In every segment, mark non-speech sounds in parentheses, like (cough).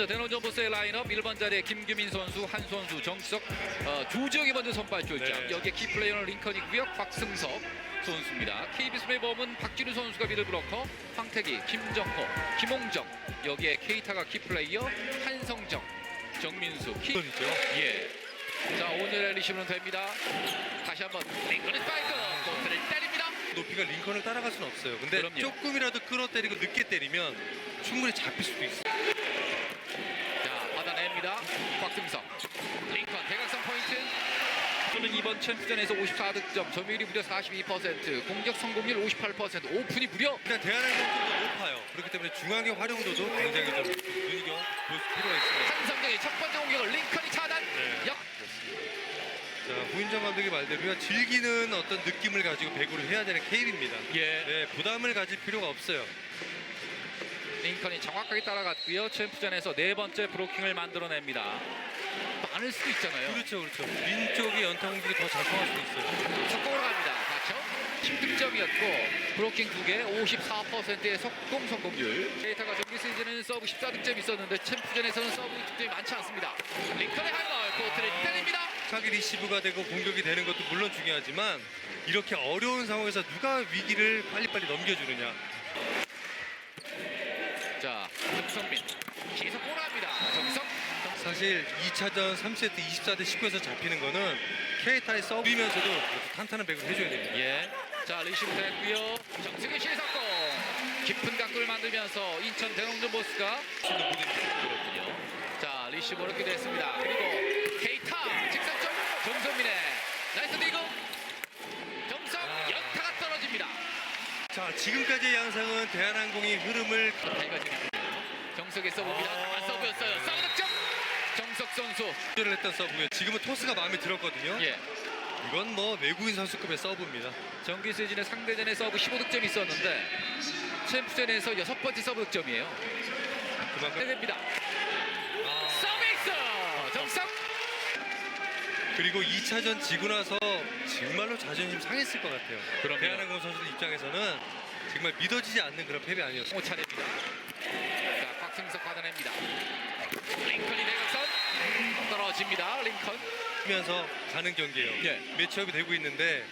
먼저 대노전 보스의 라인업 1번 자리에 김규민 선수, 한 선수, 정석, 어, 조지혁이 먼저 선발 출장. 네. 여기에 키플레이어는 링컨이고요. 곽승석 선수입니다. KBS 메범은 박진우 선수가 미들 브로커, 황태기, 김정호, 김홍정. 여기에 케이타가 키플레이어, 한성정, 정민수, 키. 이죠 예. 자 오늘의 리시브는 됩니다. 다시 한번 링컨의 스파이크 코트를 때립니다. 높이가 링컨을 따라갈 수는 없어요. 근데 그럼요. 조금이라도 끌어 때리고 늦게 때리면 충분히 잡힐 수도 있어요. 자 받아냅니다. 곽승석 링컨 대각선 포인트. 오늘 이번 챔프전에서 54득점, 점유율이 무려 42%, 공격 성공률 58%, 오픈이 무려 일단 대안의 공격도 높아요. 그렇기 때문에 중앙의 활용도도 굉장히 좀 눈여겨 볼 필요가 있습니다. 한성정의 첫 번째 공격을 링컨이 차단. 네. 역 자, 부인정 감독의 말대로요. 즐기는 어떤 느낌을 가지고 배구를 해야 되는 케이비입니다. 예. 네, 부담을 가질 필요가 없어요. 링컨이 정확하게 따라갔고요. 챔프전에서 네 번째 브로킹을 만들어냅니다. 많을 수도 있잖아요. 그렇죠, 그렇죠. 왼쪽이 연타 공격이 더 잘 통할 수도 있어요. 속공으로 갑니다. 맞죠? 10득점이었고 브로킹 2개 54%의 속공 성공률. 데이터가 정기 시즌에는 서브 14득점 있었는데 챔프전에서는 서브 득점이 많지 않습니다. 링컨의 하이볼 코트를 때립니다. 차기 리시브가 되고 공격이 되는 것도 물론 중요하지만 이렇게 어려운 상황에서 누가 위기를 빨리빨리 넘겨주느냐. 자. 정성 사실 2차전 3세트 24대 19에서 잡히는 거는 케이타의 서브이면서도 탄탄한 백을 해줘야 됩니다. 예. 자, 리시브 됐고요. 정승의 시석공 깊은 각도를 만들면서 인천 대농전 보스가. 그렇군요. 자, 리시브 어렵게 됐습니다. 그리고 케이타 직선점 정성민의 나이스 디그 정성 아. 연타가 떨어집니다. 자, 지금까지의 양상은 대한항공이 흐름을 달가지네요. 정석의 서브입니다. 아. 서브였어요. 서브. 정석 선수. 조절을 했던 서브고요. 지금은 토스가 마음에 들었거든요. 예. 이건 뭐 외국인 선수급의 서브입니다. 정기 시즌에 상대전에 서브 15득점이 있었는데 챔프전에서 여섯 번째 서브 득점이에요. 그만큼 됩니다. 아, 서비스 정석. 그리고 2차전 지고 나서 정말로 자존심 상했을 것 같아요. 그럼요. 대한항공 선수들 입장에서는 정말 믿어지지 않는 그런 패배 아니었어요. 오 차례입니다. 자, 곽승석 받아냅니다. 링컨이 대각선 떨어집니다. 링컨. 하면서 가는 경기예요. 예. 매치업이 되고 있는데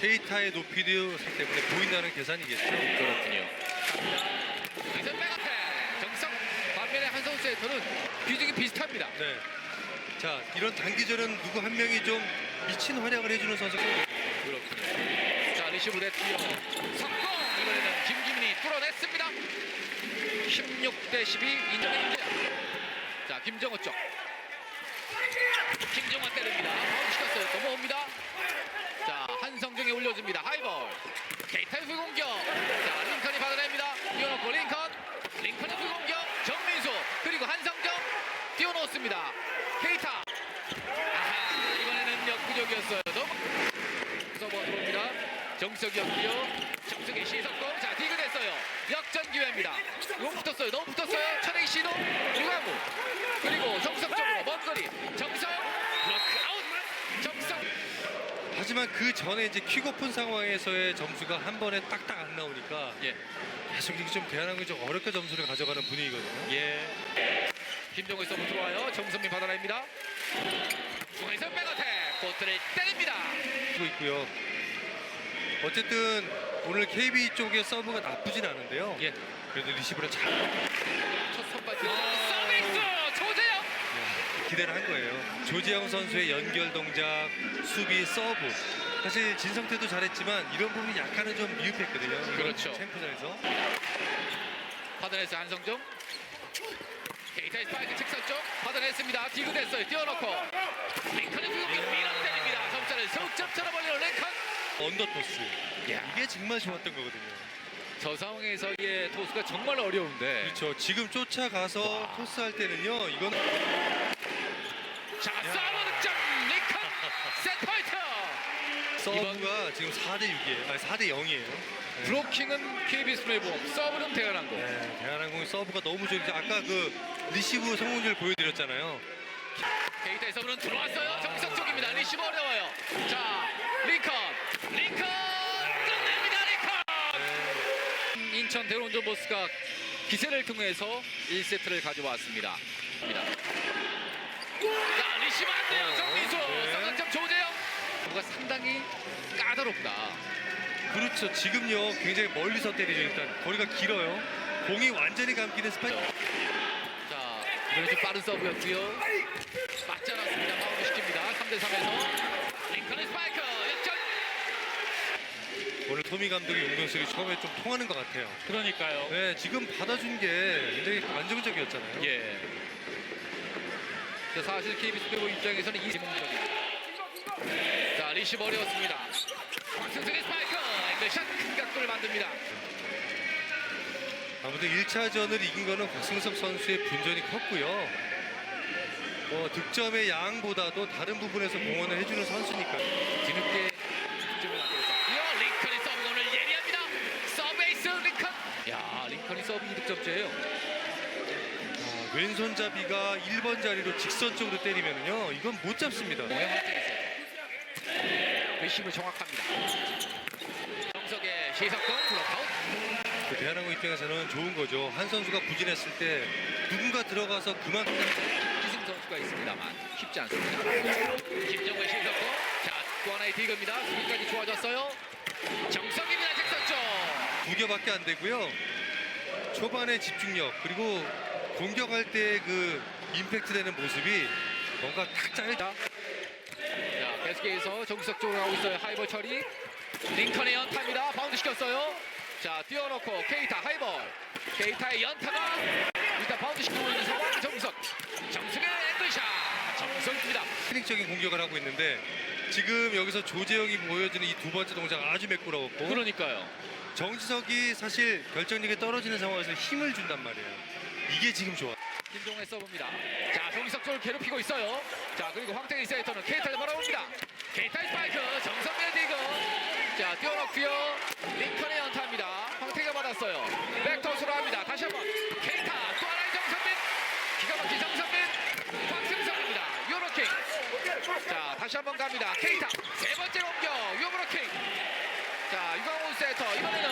케이타의 높이도 때문에 보인다는 계산이겠죠. 그렇군요. 여기서 백어택 정석. 반면에 한 선수의 터는 비중이 비슷합니다. 네. 자, 이런 단기전은 누구 한 명이 좀 미친 활약을 해주는 선수가 그렇군요. 자, 리시브 됐고요. 석공! 이번에는 김기민이 뚫어냈습니다. 16 대 12 인정의 김재현. 자, 김정호 쪽. 김정호 때립니다. 바울 시켰어요. 넘어옵니다. 자, 한성정에 올려줍니다. 하이볼. 케이타의 불공격. 자, 링컨이 받아냅니다. 띄워놓고 링컨. 링컨의 불공격. 정민수. 그리고 한성정. 띄워놓습니다. 케이타. 아하, 이번에는 역부족이었어요. 너무 서버 들어옵니다. 정석이었고요. 정석의 시석공. 자, 디그 됐어요. 역전 기회입니다. 너무 붙었어요. 너무 붙었어요. 천행 시도. 유강우. 그리고 정석 쪽으로 먼 거리. 정석. 블로크 아웃. 정석. 하지만 그 전에 이제 킥오픈 상황에서의 점수가 한 번에 딱딱 안 나오니까 예. 계속 이게 좀 대한항공이 좀 어렵게 점수를 가져가는 분위기거든요. 예. 김정일 서브 들어와요. 정선민 받아냅니다. 중에서 백어택. 코트를 때립니다. 하고 있고요. 어쨌든 오늘 KB 쪽의 서브가 나쁘진 않은데요. 예. 그래도 리시브를 잘 첫 선발 드 서비스. 기대를 한 거예요. 조지영 선수의 연결 동작, 수비, 서브. 사실 진성태도 잘했지만 이런 부분이 약간은 좀 미흡했거든요. 그렇죠. 챔프전에서. 받아냈어요 한성종 케이타의 스파이크 직선 쪽 받아냈습니다 디그 됐어요 띄워놓고 링컨의 불공격 밀어때립니다 점차를 석점처럼 올리는 링컨 언더토스. 야. 이게 정말 좋았던 거거든요. 저 상황에서의 토스가 정말 어려운데 그렇죠. 지금 쫓아가서 와. 토스할 때는요. 이건 자 서브 득점. 링컨 세트포인트. 서브가 지금 4대 6이에요. 아니 4대 0이에요. 브로킹은 KBS 메이봄 서브는 대한항공. 네, 대한항공의 서브가 너무 좋은데 아까 그 리시브 성공률 보여드렸잖아요. 케이타의 서브는 들어왔어요. 정석 쪽입니다. 리시브 어려워요. 자 링컨. 링컨 끝냅니다 링컨. 인천 대론전 보스가 기세를 통해서 1세트를 가져왔습니다. 뭔가 상당히 까다롭다. 그렇죠. 지금요 굉장히 멀리서 때리죠. 일단 거리가 길어요. 공이 완전히 감기는 스파이크. 자, 이번에 좀 빠른 서브였고요. 맞지 않았습니다. 마운드 시킵니다. 3대 3에서 링컨의 스파이크 역전. 오늘 토미 감독의 용병술이 처음에 좀 통하는 것 같아요. 그러니까요. 네, 지금 받아준 게 굉장히 안정적이었잖아요. 예. 자, 사실 KBS 배구 입장에서는 이지몽적입니다. 자, 리시브 어려웠습니다. 박승승의 스파이크, 앵글샷 큰 각도를 만듭니다. 아무튼 1차전을 이긴 거는 곽승섭 선수의 분전이 컸고요. 뭐 득점의 양보다도 다른 부분에서 공헌을 해주는 선수니까. 뒤늦게 득점을 만들었고요. 링컨의 서브가 오늘 예리합니다. 서브에이스 링컨. 야, 링컨이 서브 2득점째예요. 아, 왼손잡이가 1번 자리로 직선적으로 때리면요, 이건 못 잡습니다. 모 외심을 정확합니다. 정석의 시석권 블록아웃. 그 대한항공 입장에서는 좋은 거죠. 한 선수가 부진했을 때 누군가 들어가서 그만큼 기승 선수가 있습니다만 쉽지 않습니다. 김정은 시석권. 자, 또 하나의 디그입니다. 수비까지 좋아졌어요. 정석입니다. 직선점. 두 개밖에 안 되고요. 초반의 집중력 그리고 공격할 때 그 임팩트 되는 모습이 뭔가 탁 짜여. 자, 계속해서 정석 쪽으로 가고 있어요. 하이볼 처리. 링컨의 연타입니다. 바운드 시켰어요. 자, 띄워놓고 케이타 하이볼. 케이타의 연타가 일단 바운드 시키고 있는 상황 정석. 정석의 앵글샷. 정석입니다. 테크닉적인 공격을 하고 있는데 지금 여기서 조재영이 보여주는 이 두 번째 동작 아주 매끄러웠고 그러니까요. 정지석이 사실 결정력이 떨어지는 상황에서 힘을 준단 말이에요. 이게 지금 좋아. 김종의 서브입니다. 자, 정석 쪽을 괴롭히고 있어요. 자, 그리고 황태기 세이터는 케이타를 바라봅니다. 케이타의 스파이크, 정선미의 디그. 자, 띄워놓고요. 링컨의 연타입니다. 황태기가 받았어요. 백토스로 합니다. 다시 한번. 케이타, 또 하나의 정선민. 기가 막힌 정선민. 황승석입니다. 유로킹. 자, 다시 한번 갑니다. 케이타, 세 번째 공격. 유로킹. 자, 유광훈 세터. 이번에는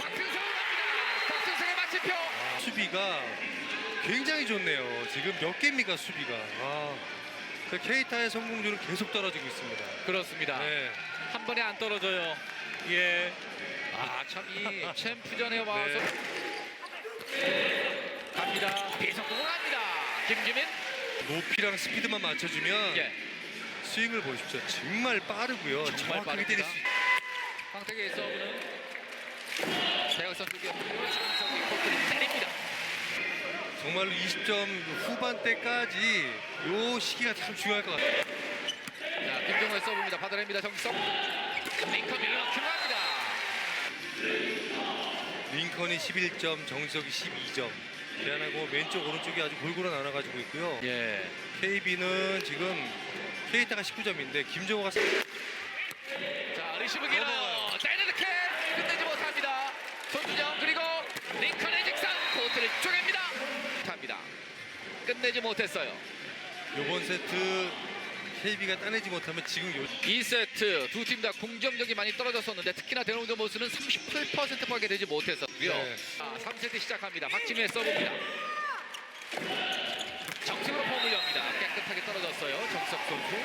황승석을 갑니다. 박승석의 마침표. 수비가 굉장히 좋네요. 지금 몇 개입니까 수비가. 아, 그 케이타의 성공률은 계속 떨어지고 있습니다. 그렇습니다. 네. 한 번에 안 떨어져요. 예. 아, 참 이 챔프전에 와서 갑니다. 비석공을 합니다. 김지민. 높이랑 스피드만 맞춰주면 예. 스윙을 보십시오. 정말 빠르고요. 정말 정확하게 때릴. 수 있... 황태기의 서브는 대학선 쪽이었고요. 장성이 코트를 때립니다. 정말로 20점 후반대까지 요 시기가 참 중요할 것 같아요. 자, 김종호의 서브입니다. 받아냅니다. 정기석. 링컨 밀어넣기로 합니다. 링컨이 11점, 정지석이 12점. 대한하고 왼쪽 오른쪽이 아주 골고루 나눠가지고 있고요. 예. KB는 지금 케이타가 19점인데 김정호가 자, 리시브 길어요. 넘어가요. 사이드 캡 끝내지 못합니다. 손준영 그리고 링컨의 직선 코트를 쪼갭니다. 합니다. 끝내지 못했어요. 이번 세트 KB가 따내지 못하면 지금 요 2세트 두 팀 다 공격력이 많이 떨어졌었는데 특히나 대롱드 모스는 38%밖에 되지 못했었고요. 네. 자, 3세트 시작합니다. 박진우의 서브입니다. 정석으로 폼을 엽니다. 깨끗하게 떨어졌어요. 정석 선수.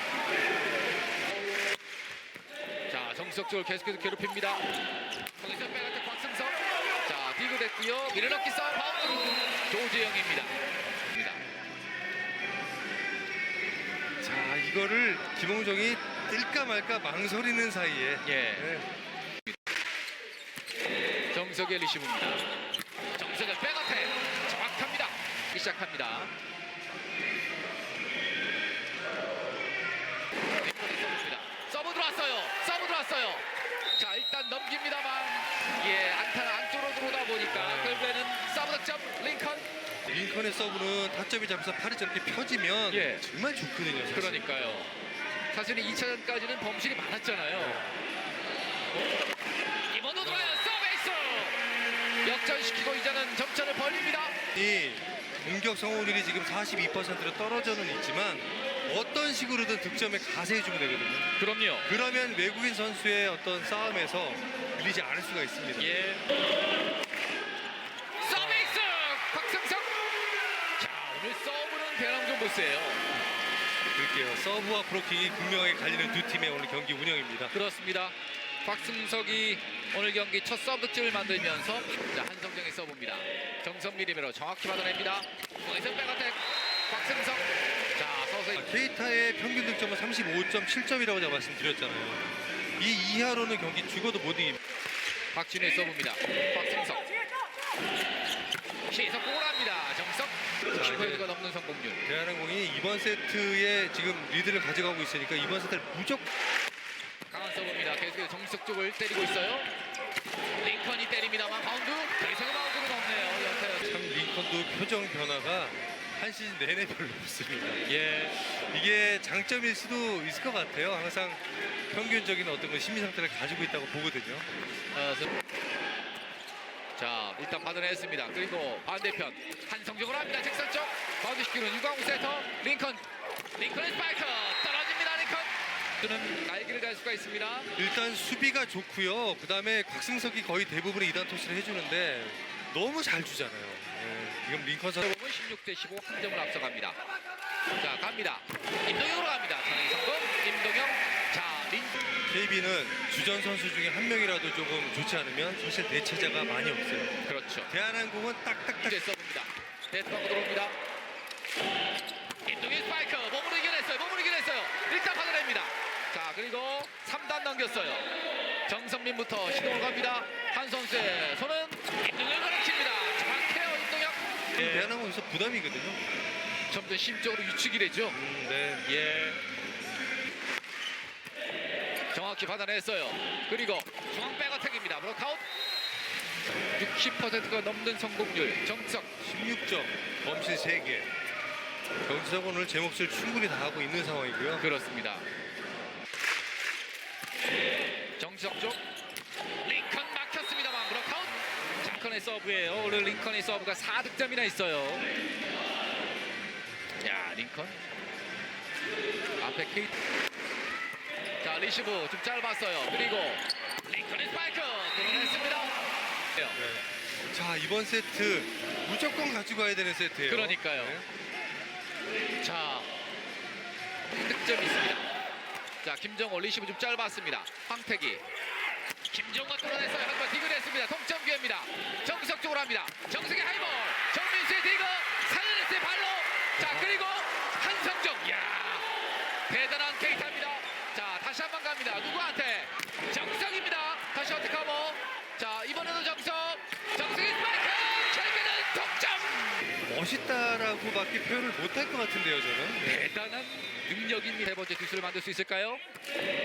자, 정석 쪽을 계속해서 괴롭힙니다. 거기서 빼갈 때 곽승석. 자, 디그 됐고요. 밀어넣기 싸움 바운드. 조재영입니다. 입니다. 자 이거를 김홍정이 뜰까 말까 망설이는 사이에 예. 네. 정석의 리시브입니다. 정석의 백어택 정확합니다. 시작합니다. 링컨의 서브입니다. 서브 들어왔어요. 서브 들어왔어요. 자 일단 넘깁니다만 예 안타는 안쪽으로 들어오다 보니까 네. 결국에는 서브 득점 링컨 링컨의 서브는 타점이 잡혀서 팔이 저렇게 펴지면 예. 정말 좋거든요 사실. 그러니까요. 사실은 2차전까지는 범실이 많았잖아요. 이번도 들어요 서베이스 역전시키고 이제는 점차를 벌립니다. 이 공격 성공률이 지금 42%로 떨어져는 있지만 어떤 식으로든 득점에 가세해주면 되거든요. 그럼요. 그러면 외국인 선수의 어떤 싸움에서 밀리지 않을 수가 있습니다. 예. 서비스 박상성. 자 오늘 서브는 대남좀 보세요. 볼게요. 서브와 프로킥이 분명하게 갈리는 두 팀의 오늘 경기 운영입니다. 그렇습니다. 박승석이 오늘 경기 첫 서브줄을 만들면서 한성정의 서브입니다. 정선미 리베로 정확히 받아냅니다. 거기서 백어택 박승석 자, 서서히 아, 케이타의 평균 득점은 35.7점이라고 제가 말씀드렸잖아요. 이 이하로는 경기 죽어도 못 이깁니다. 박진우의 서브입니다. 곽승석. 시석 공을합니다. 정석. 10%가 넘는 성공률. 대한항공이 이번 세트에 지금 리드를 가져가고 있으니까 이번 세트를 무조건 강한 서브입니다. 계속해서 정석 쪽을 때리고 있어요. 링컨이 때립니다만 바운드. 계속의 바운드로 넘네요. 연타였 참 링컨도 표정 변화가 한 시즌 내내 별로 없습니다. 예. 이게 장점일 수도 있을 것 같아요. 항상 평균적인 어떤 그 심리 상태를 가지고 있다고 보거든요. 어, 서- 자 일단 받아냈습니다. 그리고 반대편 한성적으로 합니다. 직선 쪽 바운드 시키는 유광우 세터 링컨 링컨의 스파이크 떨어집니다. 링컨 그는 날개를 달 수가 있습니다. 일단 수비가 좋고요. 그 다음에 곽승석이 거의 대부분의 이단 토스를 해주는데 너무 잘 주잖아요. 예, 지금 링컨 선수 대부분 16대 15 한 점을 앞서갑니다. 자 갑니다. 임동영으로 갑니다. 전위 성공 임동영 자 린. KB는 주전 선수 중에 한 명이라도 조금 좋지 않으면 사실 대체자가 많이 없어요. 그렇죠. 대한항공은 딱딱딱 이제 서브입니다. 데스방으로 들어옵니다. 임동현 스파이크 몸으로 이겨냈어요. 몸으로 이겨냈어요. 일단 받아냅니다. 자 그리고 3단 넘겼어요. 정성민부터 시동을 갑니다. 한 선수의 손은 임동현 가르칩니다. 정확해요 임동현. 예. 대한항공 에서 부담이거든요. 점점 심적으로 위축이 되죠. 음, 네. 예. 정확히 받아냈어요. 그리고 중앙 백어택입니다. 브로카웃. 60%가 넘는 성공률. 정석 16점, 범실 3개. 정지석 오늘 제 몫을 충분히 다하고 있는 상황이고요. 그렇습니다. 정석 쪽 링컨 막혔습니다만 브로카웃. 링컨의 서브예요. 오늘 링컨의 서브가 4득점이나 있어요. 야 링컨 앞에 케이트 자 리시브 좀 짧았어요. 그리고 링컨의 스파이크 끊어냈습니다. 네. 자, 이번 세트 무조건 가지고 가야 되는 세트예요. 그러니까요. 네. 자, 득점이 있습니다. 자, 김정호 리시브 좀 짧았습니다. 황태기. 김정호 뚫어냈어요. 한번 디그했습니다. 동점 기회입니다. 정석 쪽으로 합니다. 정석의 하이볼. 정민수의 디그. 살려냈어요. 발로. 자, 그리고 한성정. 이야, 대단한 케이타입니다. 자, 다시 한 번 갑니다. 누구한테? 정석입니다. 다시 어택하고. 자, 이번에도 정석. 정석의 멋있다라고밖에 표현을 못할 것 같은데요, 저는. 네. 대단한 능력입니다. 세 번째 듀스를 만들 수 있을까요?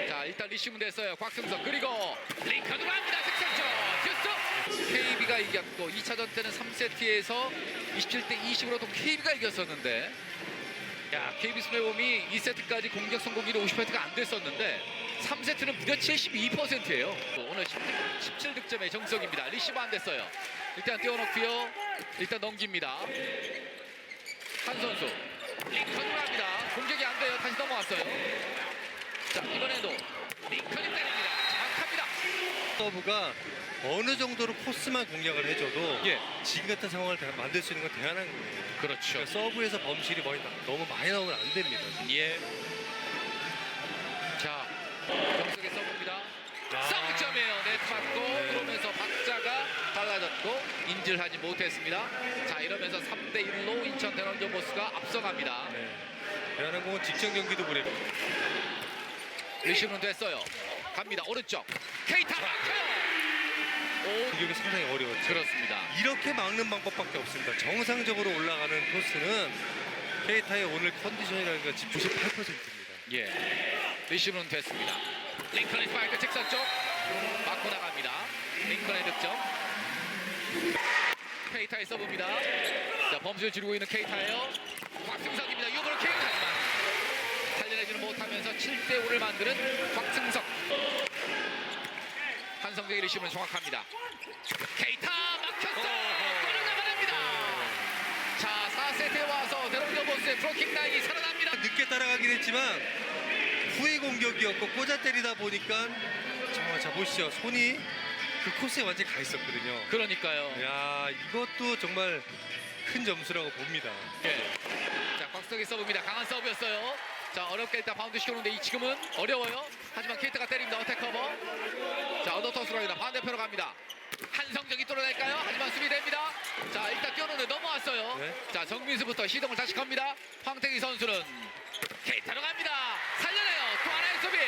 자 일단 리시브 됐어요. 곽승석 그리고 링컨으로 합니다. 득점점 듀스. KB가 이겼고 2차전 때는 3세트에서 27대 20으로 또 KB가 이겼었는데 야 KB 스매봄이 2세트까지 공격 성공률이 50%가 안 됐었는데 3세트는 무려 72%예요. 오늘 17, 득점의 정석입니다. 리시브 안 됐어요. 일단 띄워놓고요. 일단 넘깁니다. 한 선수 링컨으로 합니다. 공격이 안 돼요. 다시 넘어왔어요. 자 이번에도 링컨이 때립니다. 정확합니다. 서브가 어느 정도로 코스만 공략을 해줘도 예, 지금 같은 상황을 다- 만들 수 있는 건 대한항공이에요. 그렇죠. 그러니까 서브에서 범실이 많이 나- 너무 많이 나오면 안 됩니다. 예. 인지를 하지 못했습니다. 자 이러면서 3대 1로 인천 대원전 보스가 앞서갑니다. 네. 대한항공은 직전 경기도 그랬고 리시브는 됐어요. 갑니다. 오른쪽 케이타 막혀요. 오 공격이 상당히 어려웠죠. 그렇습니다. 이렇게 막는 방법밖에 없습니다. 정상적으로 올라가는 토스는 케이타의 오늘 컨디션이라는 건 지금 98%입니다. 예. 리시브는 됐습니다. 링컨의 스파이크 직선 쪽 맞고 나갑니다. 링컨의 득점. 케이타의 서브입니다. 자 범수를 지르고 있는 케이타예요. 곽승석입니다. 킥 하지만 살려내지는 못하면서 7대 5를 만드는 곽승석. 한성재의 리시브는 정확합니다. 케이타 막혔어요. 끌어나가냅니다. 자 4세트에 와서 데로비오 보스의 프로킥 라인이 살아납니다. 늦게 따라가긴 했지만 후위 공격이었고 꽂아 때리다 보니까 정말 자 보시죠 손이 그 코스에 완전히 가 있었거든요. 그러니까요. 야 이것도 정말 큰 점수라고 봅니다. 예. 자, 곽 박석의 서브입니다. 강한 서브였어요. 자 어렵게 일단 바운드 시켜놓는데 이 지금은 어려워요. 하지만 케이트가 때립니다. 어택 커버. 자 언더터스로 합니다. 반대편으로 갑니다. 한성적이 뚫어낼까요? 하지만 수비됩니다. 자 일단 뛰어놓는데 넘어왔어요. 네. 자 정민수부터 시동을 다시 겁니다. 황태기 선수는 케이타로 갑니다. 살려내요. 또 하나의 수비.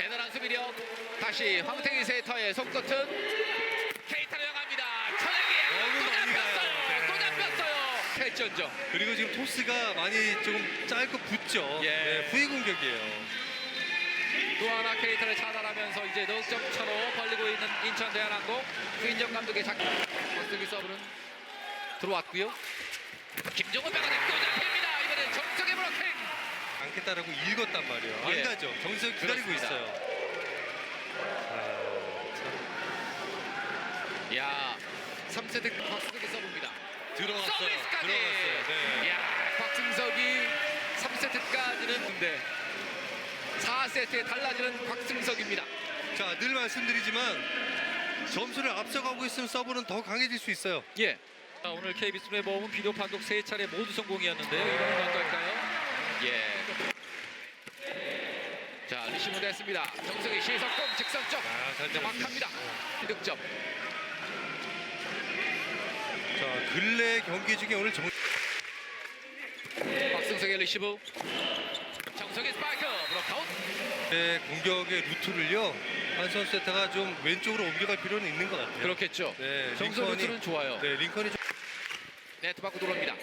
대단한 수비력. 다시 황태기 세터의 손끝은 케이타로 향합니다. 너무 또 많이 잡혔어요. 또 잡혔어요. 패전점. 그리고 지금 토스가 많이 조금 짧고 붙죠. 예. 네, 후위 공격이에요. 또 하나 케이타를 차단하면서 이제 넉점 차로 벌리고 있는 인천 대한항공 수인정 감독의 작전. 박슬기 서브는 들어왔고요. 김정은 백어택 또 잡힙니다. 이번엔 정석의 브로킹. 않겠다라고 읽었단 말이에요. 안 예. 가죠. 정석 기다리고 그렇습니다. 있어요. 아, 참. 야, 3 세트 박승석이 서브입니다. 들어갔어요. 서비스까지. 들어갔어요. 네. 야, 박승석이 3세트까지는 근데 4세트에 달라지는 박승석입니다. 자, 늘 말씀드리지만 점수를 앞서가고 있으면 서브는 더 강해질 수 있어요. 예. 자, 오늘 KBS 프레보험은 비디오 판독 세 차례 모두 성공이었는데요. 이번엔 어떨까요? 예. 자, 리시브 됐습니다. 정석의 시석공 직선 쪽. 아, 잘 정확합니다. 득점. 자, 근래 경기 중에 오늘 정 박승석의 리시브. 정석의 스파이크. 브로카웃. 의 공격의 루트를요. 한선 세타가 좀 왼쪽으로 옮겨갈 필요는 있는 것 같아요. 그렇겠죠. 네, 정석 링컨이- 루트는 좋아요. 네, 링컨이 좀 네트 받고 들어옵니다.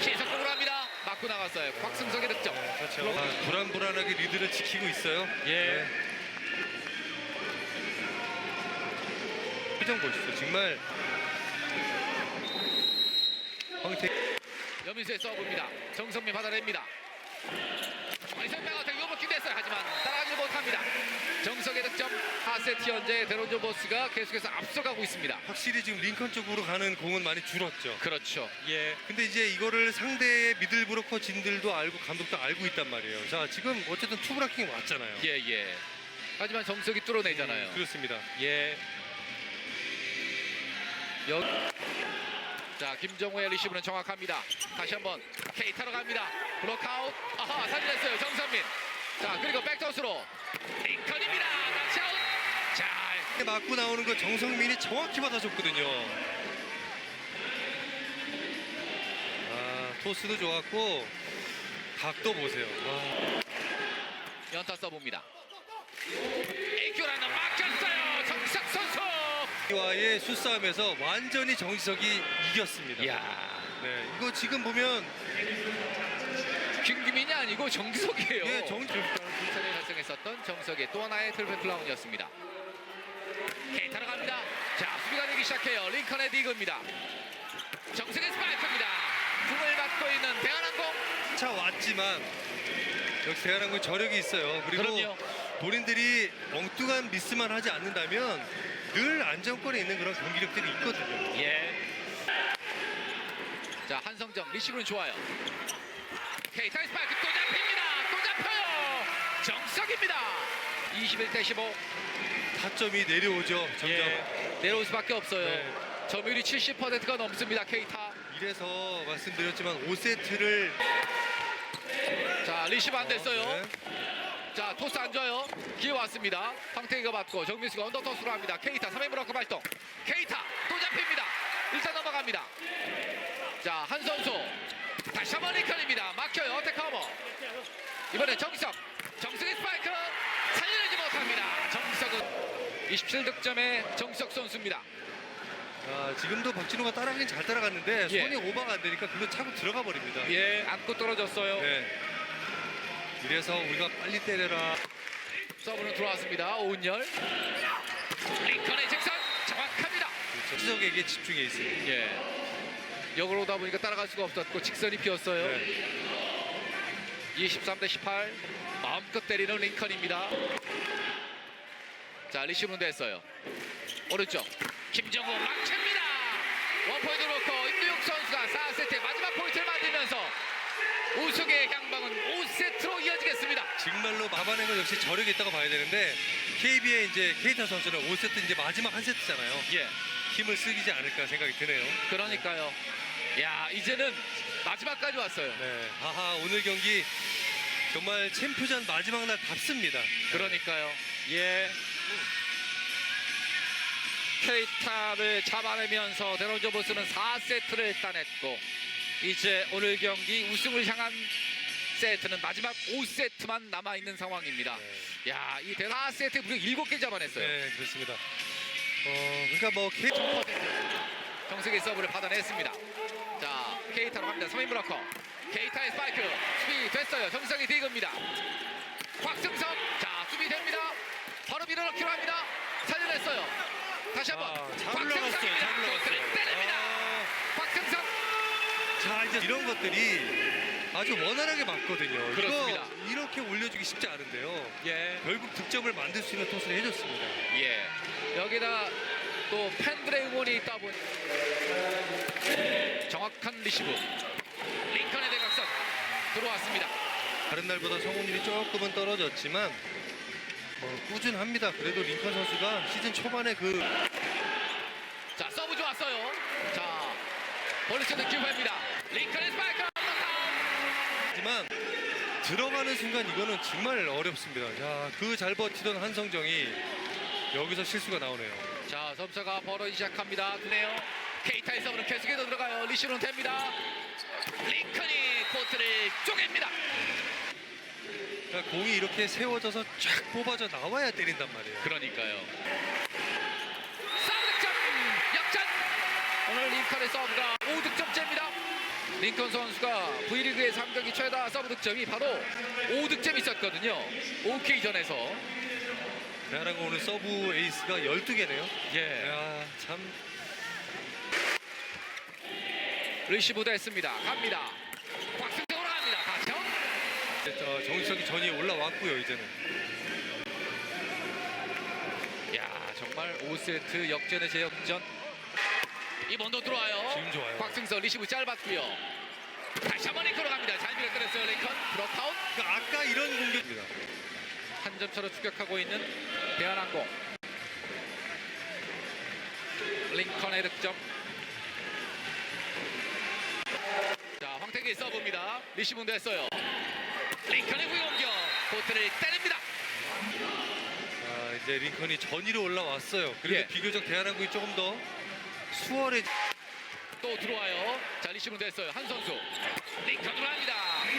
시석공으로 합니다. 맞고 나갔어요. 박승석의 득점. 그렇죠. 아, 불안불안하게 리드를 지키고 있어요. 예. 네. 표정 보시죠. 정말 황태 여민수의 서브입니다. 정성민 받아냅니다. 완성 백어택 요버킹 됐어요. 하지만 따라가지 못합니다. 정석의 득점. 하세트 현재 데론조 보스가 계속해서 앞서가고 있습니다. 확실히 지금 링컨 쪽으로 가는 공은 많이 줄었죠. 그렇죠. 예. 근데 이제 이거를 상대의 미들 브로커 진들도 알고 감독도 알고 있단 말이에요. 자, 지금 어쨌든 투브라킹 왔잖아요. 예, 예. 하지만 정석이 뚫어내잖아요. 그렇습니다. 예. 여... 자, 김정우의 리시브는 정확합니다. 다시 한번 케이타로 갑니다. 블록아웃. 아하, 살려냈어요. 정선민. 자, 그리고 백토스로 링컨입니다. 다시 아웃. 자, 맞고 나오는 거 정성민이 정확히 받아줬거든요. 아, 토스도 좋았고 각도 보세요. 와. 연타 써봅니다. 와의 수싸움에서 완전히 정지석이 이겼습니다. 이야, 네, 이거 지금 보면 김규민이 아니고 정석이에요. 예, 정 불천에 달성했었던 정석의 또 하나의 트리플 클라운이었습니다. 케이타로 갑니다. 자, 수비가 되기 시작해요. 링컨의 디그입니다. 정석의 스파이크입니다. 궁을 받고 있는 대한항공. 차 왔지만 역시 대한항공 저력이 있어요. 그리고 그럼요. 본인들이 엉뚱한 미스만 하지 않는다면 늘 안정권에 있는 그런 경기력들이 있거든요. 예. 자, 한성정 리시브는 좋아요. 케이타의 스파이크 또 잡힙니다. 또 잡혀요. 정석입니다. 21대 15. 타점이 내려오죠. 점점. 예. 내려올 수밖에 없어요. 네. 점유율이 70%가 넘습니다. 케이타. 이래서 말씀드렸지만 5세트를 자, 리시브 안 됐어요. 네. 자, 토스 안 줘요. 기회 왔습니다. 황태기가 받고 정민수가 언더 토스로 합니다. 케이타 3회 브로커 발동. 케이타 또 잡힙니다. 일단 넘어갑니다. 자, 한 선수 다시 한번 리컨입니다. 막혀요. 커버. 이번에 정석. 정석의 스파이크 살려내지 못합니다. 정석은 27득점의 정석 선수입니다. 아, 지금도 박진호가 따라가긴 잘 따라갔는데 예. 손이 오버가 안 되니까 그거 차고 들어가 버립니다. 예, 안고 떨어졌어요. 네. 이래서 우리가 빨리 때려라. 서브는 들어왔습니다. 오은열. 링컨의 직선 정확합니다. 지석에게 집중해 있어요. 예. 역으로 오다 보니까 따라갈 수가 없었고 직선이 비었어요. 네. 23 대 18. 마음껏 때리는 링컨입니다. 자, 리시브는 됐어요. 오른쪽. 김정우 막힙니다. 원포인트 놓고 임두육 선수가 4세트의 마지막 포인트를 만들면서 우승의 향방은 5세트로 이어지겠습니다. 정말로 막아낸 건 역시 저력이 있다고 봐야 되는데 KB의 이제 케이타 선수는 5세트 이제 마지막 한 세트잖아요. 예. 힘을 쓰기지 않을까 생각이 드네요. 그러니까요. 야 이제는 마지막까지 왔어요. 네. 아하 오늘 경기 정말 챔프전 마지막 날 답습니다. 그러니까요. 예. 케이타를 잡아내면서 데노조 보스는 4세트를 따냈고 이제 오늘 경기 우승을 향한 세트는 마지막 5세트만 남아 있는 상황입니다. 네. 야, 이대 4세트 무려 7개 잡아냈어요. 네, 그렇습니다. 어, 그러니까 뭐 K 1000% 정석의 서브를 받아냈습니다. 자, 케이타로 갑니다. 3인 브로커. 케이타의 스파이크. 수비 됐어요. 정석이 디그입니다. 곽승석. 자, 수비 됩니다. 바로 밀어넣기로 합니다. 살려냈어요. 다시 한번. 아, 잘. 잘 올라갔어요. 때립니다. 아. 자 이제 이런 것들이 아주 원활하게 맞거든요. 그렇습니다. 이거 이렇게 올려주기 쉽지 않은데요. 예. 결국 득점을 만들 수 있는 토스를 해줬습니다. 예. 여기다 또 팬들의 응원이 있다 보니 정확한 리시브. 링컨의 대각선 들어왔습니다. 다른 날보다 성공률이 조금은 떨어졌지만 어, 꾸준합니다. 그래도 링컨 선수가 시즌 초반에 그 자 서브 좋았어요. 자 볼리스는 기회입니다. 링컨의 스파이크. 하지만 들어가는 순간 이거는 정말 어렵습니다. 자, 그 잘 버티던 한성정이 여기서 실수가 나오네요. 자 점차가 벌어지기 시작합니다. 그네요. 케이타의 서브는 계속해서 들어가요. 리시브는 됩니다. 링컨이 코트를 쪼갭니다. 그러니까 공이 이렇게 세워져서 쫙 뽑아져 나와야 때린단 말이에요. 그러니까요. 서브 득점 역전. 오늘 링컨의 서브가 5득점째입니다. 링컨 선수가 V리그의 3경기 최다 서브 득점이 바로 5득점 있었거든요. OK전에서. 대한항공 오늘 서브 에이스가 12개네요. 예. 야, 참 리시브도 했습니다. 갑니다. 곽승적으로 갑니다. 다시 한저 정석이 전이 올라왔고요, 이제는. 야 정말 5세트 역전의 재역전. 이번도 들어와요. 지금 좋아요. 곽승석 리시브 짧았고요. 다시 한번 링컨으로 갑니다. 잘 밀어뜨렸어요. 링컨 브로카웃. 그러니까 아까 이런 공격입니다. 한 점 차로 추격하고 있는 대한항공 링컨의 득점 자 황태기 서브입니다 리시브도 했어요 링컨의 후공격 코트를 때립니다 아, 이제 링컨이 전위로 올라왔어요. 그리고 예. 비교적 대한항공이 조금 더 수월해. 또 들어와요 자 리시브도 했어요 한 선수 링컨으로 합니다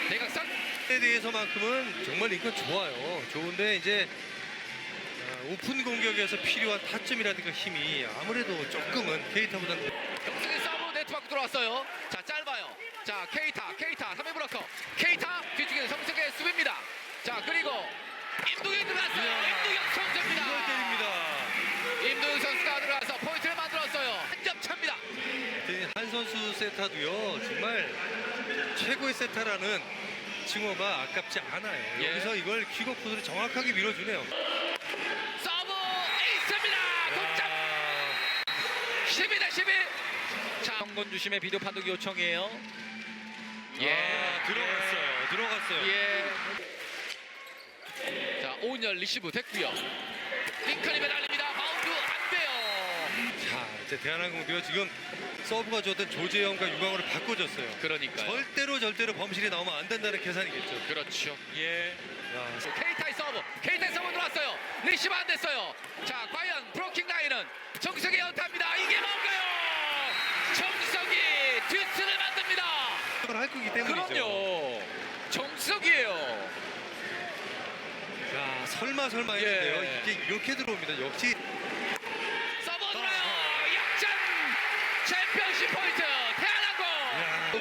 대각선 에 대해서만큼은 정말 링컨 좋아요. 좋은데 이제 아, 오픈 공격에서 필요한 타점이라든가 힘이 아무래도 조금은 케이타보다는 경승의 서브 네트워크 들어왔어요. 자 짧아요. 자 케이타 케이타 3회 브로커 케이타 뒤쪽에 정석의 수비입니다. 자 그리고 임동이 들어갔어요. 선수 세타도요 정말 최고의 세타라는 칭호가 아깝지 않아요. 예. 여기서 이걸 킥오프를 정확하게 밀어주네요. 서브 에이스입니다. 동점 아, 12대 11. 자 정건 주심의 비디오 판독 요청이에요. 예 아, 들어갔어요. 들어갔어요. 예. 자 오은열 리시브 됐고요. 링컨이 안 자, 이제 대한항공도요 지금 서브가 좋았던 조재영과 유광호를 바꿔줬어요. 그러니까요. 절대로 절대로 범실이 나오면 안 된다는 계산이겠죠. 그렇죠. 예. 야, 케이타의 서브. 케이타의 서브 들어왔어요. 리시브 안 됐어요. 자, 과연 브로킹 라인은 정석이 연타입니다. 이게 뭔가요? 정석이 듀스를 만듭니다. 이걸 할 거기 때문이죠. 그럼요. 정석이에요. 야, 설마 설마 예. 했는데요. 이게 이렇게 들어옵니다. 역시 서브 들어요. 역전. 챔피언십 포인트. 대한항공. 야.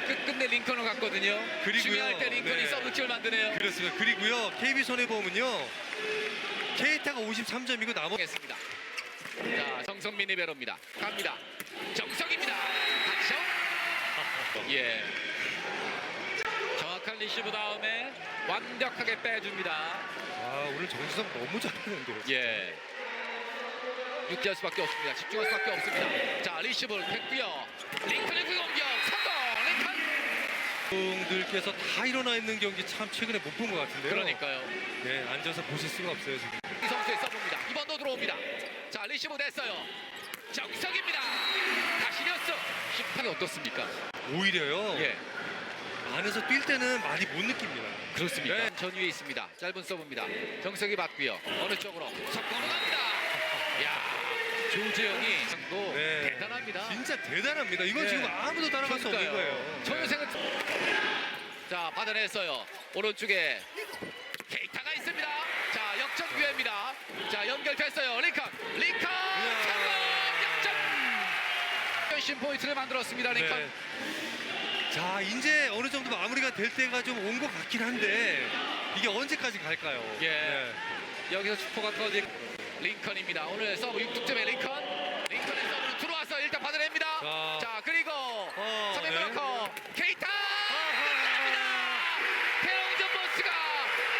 또 끝끝내 링컨을 갔거든요. 그리고요. 중요할 때 링컨이 네. 서브 킬을 만드네요. 그렇습니다. 그리고요, KB 손해보험은요, 케이타가 53점이고 나머지 보겠습니다. 자, 정성민 리베로입니다. 갑니다. 정석입니다. 박정. (laughs) 예. 정확한 리시브 다음에 완벽하게 빼줍니다. 아, 오늘 정수성 너무 잘하는데요. 예. 육지할 수밖에 없습니다. 집중할 수밖에 없습니다. 자, 리시브를 했고요. 성공. 링컨. 분들께서 다 일어나 있는 경기 참 최근에 못 본 것 같은데요. 그러니까요. 네, 앉아서 보실 수가 없어요 지금. 이 선수의 서브입니다. 이번도 들어옵니다. 자, 리시브 됐어요. 정석입니다. 다시 리었어. 심판이 어떻습니까? 오히려요. 예. 안에서 뛸 때는 많이 못 느낍니다. 그렇습니까? 네. 전 위에 있습니다. 짧은 서브입니다. 정석이 받고요. 어느 쪽으로? 석공으로 갑니다. 야 조재영이 도 네. 대단합니다. 진짜 대단합니다. 이건 네. 지금 아무도 따라갈 수 없는. 거예요. 전우생은 자 받아냈어요. 오른쪽에 케이타가 있습니다. 자 역전 기회입니다. 자 연결됐어요. 링컨, 성공 역전. 결심 포인트를 만들었습니다. 링컨. 네. 자, 이제 어느 정도 마무리가 될 때가 좀 온 것 같긴 한데 이게 언제까지 갈까요? 예. 네. 여기서 슈퍼가 터지 링컨입니다. 오늘 서브 6득점의 링컨. 링컨의 서브로 들어와서 일단 받아냅니다. 자. 자, 그리고 어, 3인 네. 브로커 케이타 아하. 끝납니다. 대웅전 버스가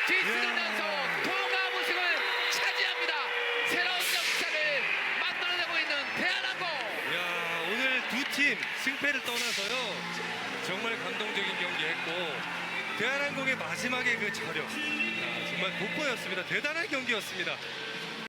뒤쓰면서 야. 통합 우승을 차지합니다. 새로운 역사를 만들어내고 있는 대한항공. 야, 오늘 두 팀 승패를 떠나서요. 정말 감동적인 경기 했고 대한항공의 마지막에 그 저력 아, 정말 돋보였습니다. 대단한 경기였습니다.